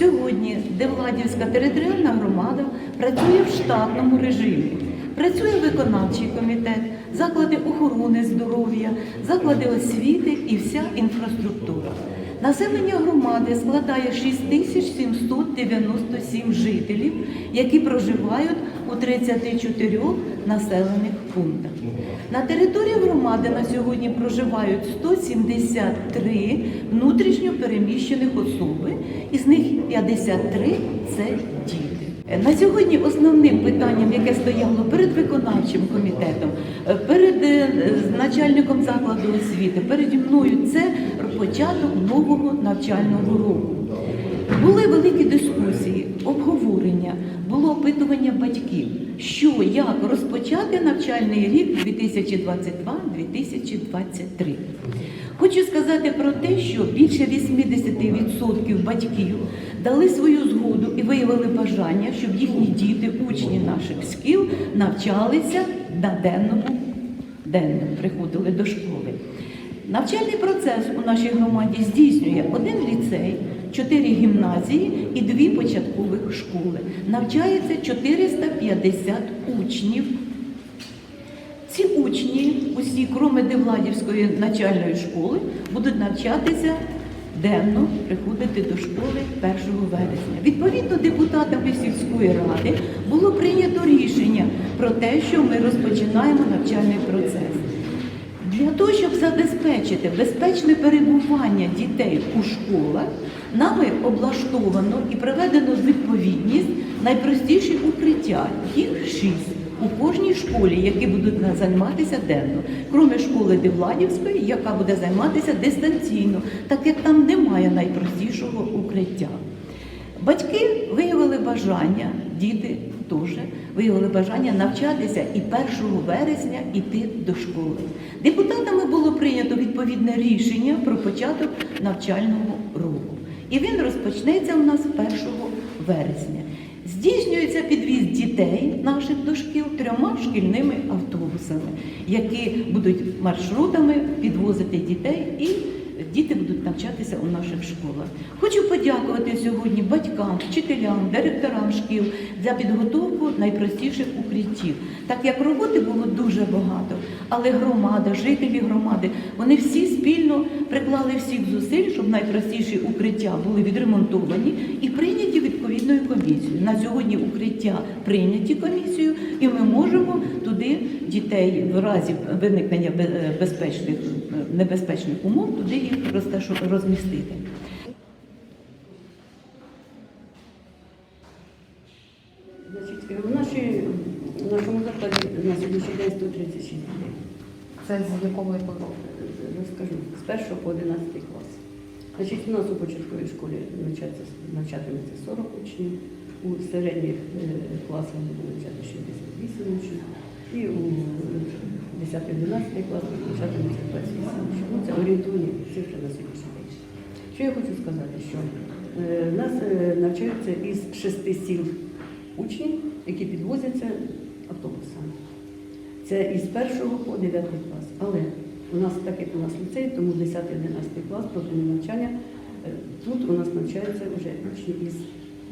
сьогодні Девладівська територіальна громада працює в штатному режимі. Працює виконавчий комітет, заклади охорони здоров'я, заклади освіти і вся інфраструктура. Населення громади складає 6797 жителів, які проживають у 34 населених пунктах. На території громади на сьогодні проживають 173 внутрішньо переміщених особи, із них 53 це діти. На сьогодні основним питанням, яке стояло перед виконавчим комітетом, е, перед е, начальником закладу освіти, переді мною це початок нового навчального року. Були великі дискусії, обговорення, опитування батьків, що як розпочати навчальний рік 2022-2023. Хочу сказати про те, що більше 80% батьків дали свою згоду і виявили бажання, щоб їхні діти, учні наших шкіл, навчалися на денному денно, приходили до школи. Навчальний процес у нашій громаді здійснює один ліцей, чотири гімназії і дві початкових школи. Навчається 450 учнів. Ці учні, усі, крім Девладівської начальної школи, будуть навчатися денно, приходити до школи 1 вересня. Відповідно, депутатами сільської ради було прийнято рішення про те, що ми розпочинаємо навчальний процес. Для того, щоб забезпечити безпечне перебування дітей у школах, нами облаштовано і приведено в відповідність найпростіші укриття. Їх шість у кожній школі, які будуть займатися денно, крім школи Девладівської, яка буде займатися дистанційно, так як там немає найпростішого укриття. Батьки виявили бажання, діти теж виявили бажання навчатися і 1 вересня йти до школи. Депутатами було прийнято відповідне рішення про початок навчального року. І він розпочнеться у нас 1 вересня. Здійснюється підвіз дітей наших до шкіл трьома шкільними автобусами, які будуть маршрутами підвозити дітей і діти будуть навчатися у наших школах. Хочу подякувати сьогодні батькам, вчителям, директорам шкіл за підготовку найпростіших укриттів. Так як роботи було дуже багато, але громада, жителі громади, вони всі спільно приклали всіх зусиль, щоб найпростіші укриття були відремонтовані і прийняті відповідною комісією. На сьогодні укриття прийняті комісією, і ми можемо туди дітей в разі виникнення безпечних небезпечних умов, туди їх розмістити. Значить, в, нашій, в нашому закладі на сьогоднішній день 136 дітей. Це з якого року? Розкажу, з 1 по 11 клас. Значить, у нас у початковій школі навчатиметься 40 учнів, у середніх е, класах буде навчати 68 учнів, і у 10-11 класах навчатиметься 28. Ну, це орієнтовні цифри на сьогоднішній день. Що я хочу сказати, що е, нас е, навчаються із шести сіл учні, які підвозяться автобусами. Це із 1 по 9 клас. Але у нас, так як у нас ліцей, тому 10-11 клас профільне навчання. е, Тут у нас навчаються вже учні із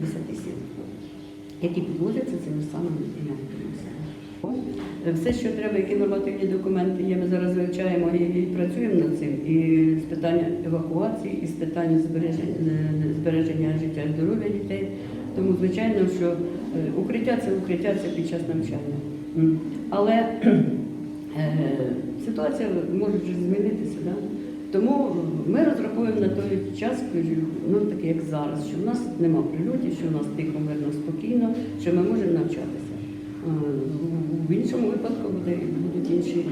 10 сіл, які підвозяться цими самими автобусами. Все, що треба, які нормативні документи є, ми зараз вивчаємо і, і працюємо над цим. І з питання евакуації, і з питання збереження, е, збереження життя і здоров'я дітей. Тому, звичайно, що е, укриття це укриття це під час навчання. Але е, ситуація може вже змінитися. Да? Тому ми розраховуємо на той час, ну такий як зараз, що в нас нема прильотів, що в нас тихо, мирно, спокійно, що ми можемо навчатися. Е, В іншому випадку буде, будуть інші,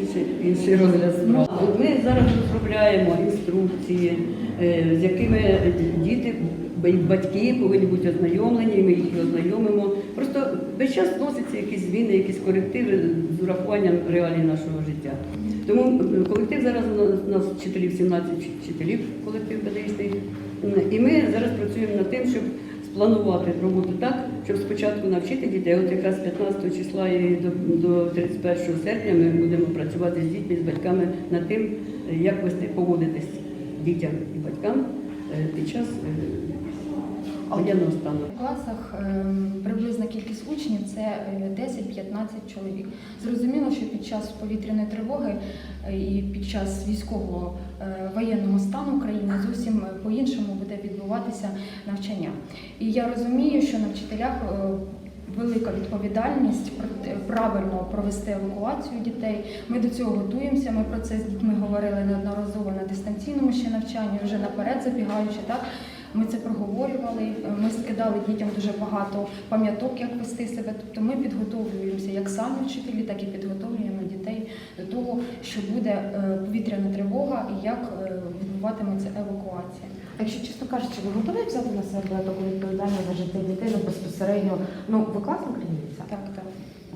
інший, інший розгляд справ. Ми зараз розробляємо інструкції, е, з якими діти, ба- батьки повинні бути ознайомлені, ми їх ознайомимо. Просто весь час вносяться якісь зміни, якісь корективи з урахуванням реалій нашого життя. Тому е, колектив зараз у нас, у нас вчителів 17 вчителів, колектив педагогічний. І ми зараз працюємо над тим, щоб спланувати роботу так, щоб спочатку навчити дітей. От якраз 15 числа і до, до 31 серпня ми будемо працювати з дітьми, з батьками над тим, е, як вести поводитись дітям і батькам е, під час е, воєнного стану. В класах ем, приблизна кількість учнів це е, 10-15 чоловік. Зрозуміло, що під час повітряної тривоги е, і під час військового е, воєнного стану країни зовсім е, по-іншому буде відбуватися навчання. І я розумію, що на вчителях е, велика відповідальність пр- правильно провести евакуацію дітей. Ми до цього готуємося. Ми про це з дітьми говорили неодноразово на дистанційному ще навчанні, вже наперед забігаючи. Так ми це проговорювали. Ми скидали дітям дуже багато пам'яток, як вести себе. Тобто ми підготовлюємося як самі вчителі, так і підготовлюємо дітей до того, що буде е, повітряна тривога і як е, відбуватиметься евакуація. А Якщо чесно кажучи, ви готові взяти на себе таку відповідальність за життя дітей ну, безпосередньо? Ну, ви класна керівниця? Так, так.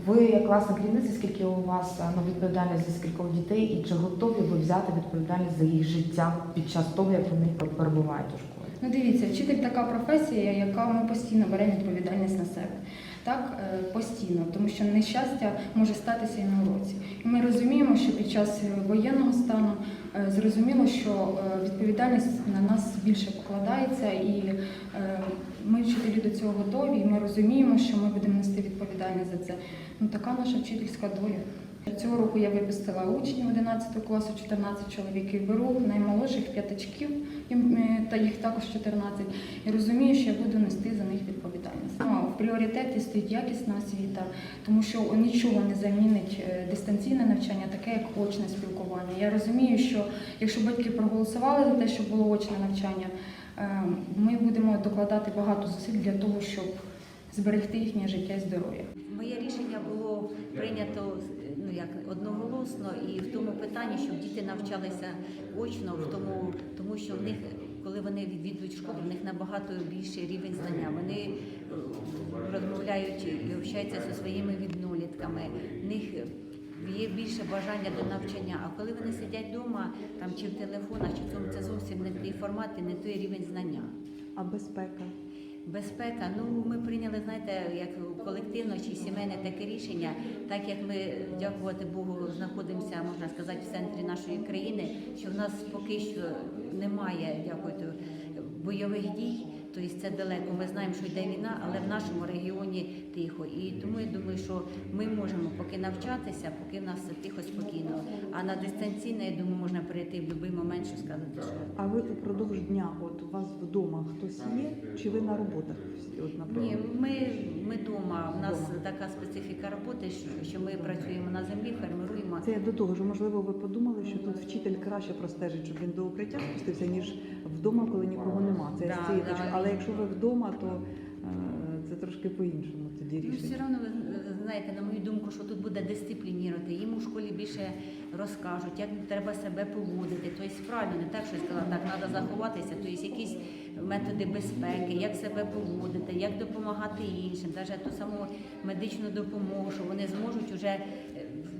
Ви як класна керівниця, скільки у вас ну, відповідальність за скількох дітей, і чи готові ви взяти відповідальність за їх життя під час того, як вони перебувають у школі? Ну дивіться, вчитель така професія, яка ми постійно беремо відповідальність на себе. Так, е, постійно, тому що нещастя може статися і на уроці. І ми розуміємо, що під час воєнного стану е, зрозуміло, що е, відповідальність на нас більше покладається, і ми вчителі до цього готові, і ми розуміємо, що ми будемо нести відповідальність за це. Ну така наша вчительська доля. Цього року я випустила учнів 11 класу, 14 чоловік і беру наймолодших п'ятачків, е, та їх також 14, і розумію, що я буду нести за них відповідальність. Ну, в пріоритеті стоїть якісна освіта, тому що нічого не замінить е, дистанційне навчання, таке як очне спілкування. Я розумію, що якщо батьки проголосували за те, щоб було очне навчання, е, ми будемо докладати багато зусиль для того, щоб зберегти їхнє життя і здоров'я. Моє рішення було прийнято ну як одноголосно і в тому питанні, щоб діти навчалися очно, в тому, тому що в них, коли вони відвідують школу, в них набагато більший рівень знання. Вони е, розмовляють і общаються зі своїми віднолітками. В них є більше бажання до навчання. А коли вони сидять вдома, там чи в телефонах, чи в цьому це зовсім не той формат і не той рівень знання. А безпека? Безпека. Ну ми прийняли, знаєте, як колективно чи сімейне таке рішення, так як ми, дякувати Богу, знаходимося, можна сказати, в центрі нашої країни, що в нас поки що немає, дякую, бойових дій. Тобто це далеко. Ми знаємо, що йде війна, але в нашому регіоні тихо. І тому я думаю, що ми можемо поки навчатися, поки в нас все тихо, спокійно. А на дистанційне, я думаю, можна перейти в будь-який момент, що сказати, що А ви упродовж дня, от у вас вдома хтось є, чи ви на роботах всі? От, наприклад? Ні, ми, ми вдома. У нас Вдома. така специфіка роботи, що, що ми працюємо на землі, фермеруємо. Це я до того, що можливо ви подумали, що тут вчитель краще простежить, щоб він до укриття спустився, ніж вдома, коли нікого нема. Це Да, з цієї да. точки. Але якщо ви вдома, то е, це трошки по-іншому тоді Ну, все одно, ви знаєте, на мою думку, що тут буде дисциплінірувати. Їм у школі більше розкажуть, як треба себе поводити. Тобто, правильно, не так, що я сказала, так, треба заховатися, тобто якісь методи безпеки, як себе поводити, як допомагати іншим, навіть ту саму медичну допомогу, що вони зможуть вже е,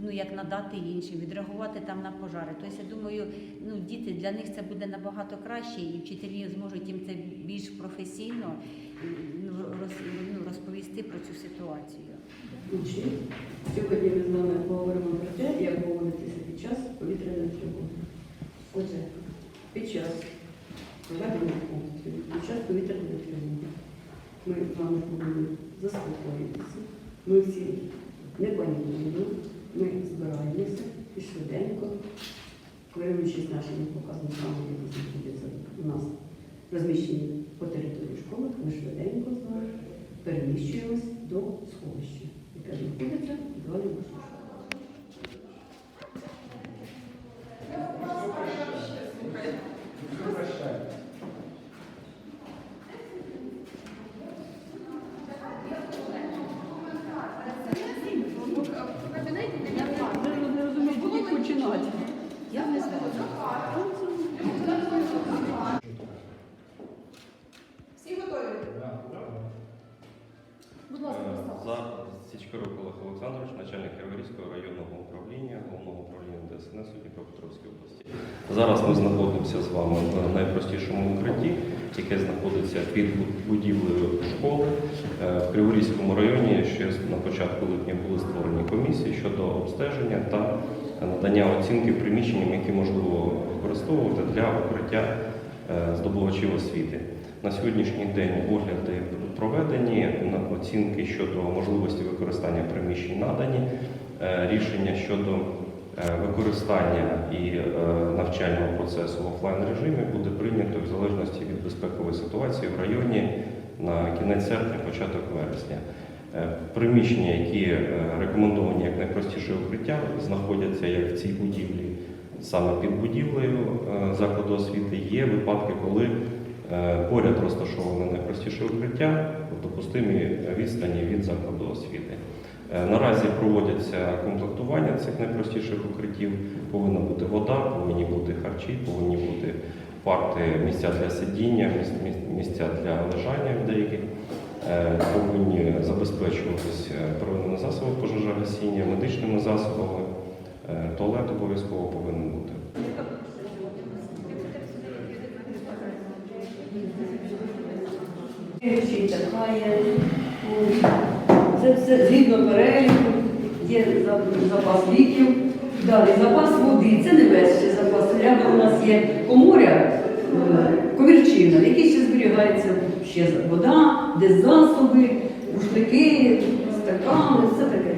ну, як надати іншим, відреагувати там на пожари. Тобто, я думаю, ну, діти для них це буде набагато краще, і вчителі зможуть їм це більш професійно ну, ну, розповісти про цю ситуацію. Сьогодні ми з вами поговоримо про те, як поводитися під час повітряної тривоги. Отже, під час проведення під час повітряної тривоги ми з вами повинні заспокоїтися. Ми всі не панікуємо, ми збираємося і швиденько, керуючись нашими показниками, які знаходяться у нас розміщені по території школи, ми швиденько з вами переміщуємось до сховища, яке знаходиться в дворі Криворізького районного управління, головного управління ДСНС у Дніпропетровській області. Зараз ми знаходимося з вами в найпростішому укритті, яке знаходиться під будівлею школи. Е, В Криворізькому районі ще на початку липня були створені комісії щодо обстеження та надання оцінки приміщенням, які можливо використовувати для укриття е, здобувачів освіти. На сьогоднішній день огляди проведені, оцінки щодо можливості використання приміщень надані, Е, рішення щодо е, використання і е, навчального процесу в офлайн режимі буде прийнято в залежності від безпекової ситуації в районі на кінець серпня, початок вересня. Приміщення, які рекомендовані як найпростіше укриття, знаходяться як в цій будівлі, саме під будівлею закладу освіти. Є випадки, коли поряд розташоване найпростіше укриття в допустимій відстані від закладу освіти. Е, Наразі проводяться комплектування цих найпростіших укриттів. Повинна бути вода, повинні бути харчі, повинні бути парти, місця для сидіння, міс- міс- місця для лежання в деяких. Е, Повинні забезпечуватись е, первинними засобами пожежогасіння, медичними засобами. Е, Туалет обов'язково повинен бути. Хає. Це все згідно переліку, є запас ліків. Далі запас води, це не весь ще запас. Рядом у нас є коморя, комірчина, ковірчина, в якій ще зберігається ще вода, де засоби, рушники, стакани, все таке.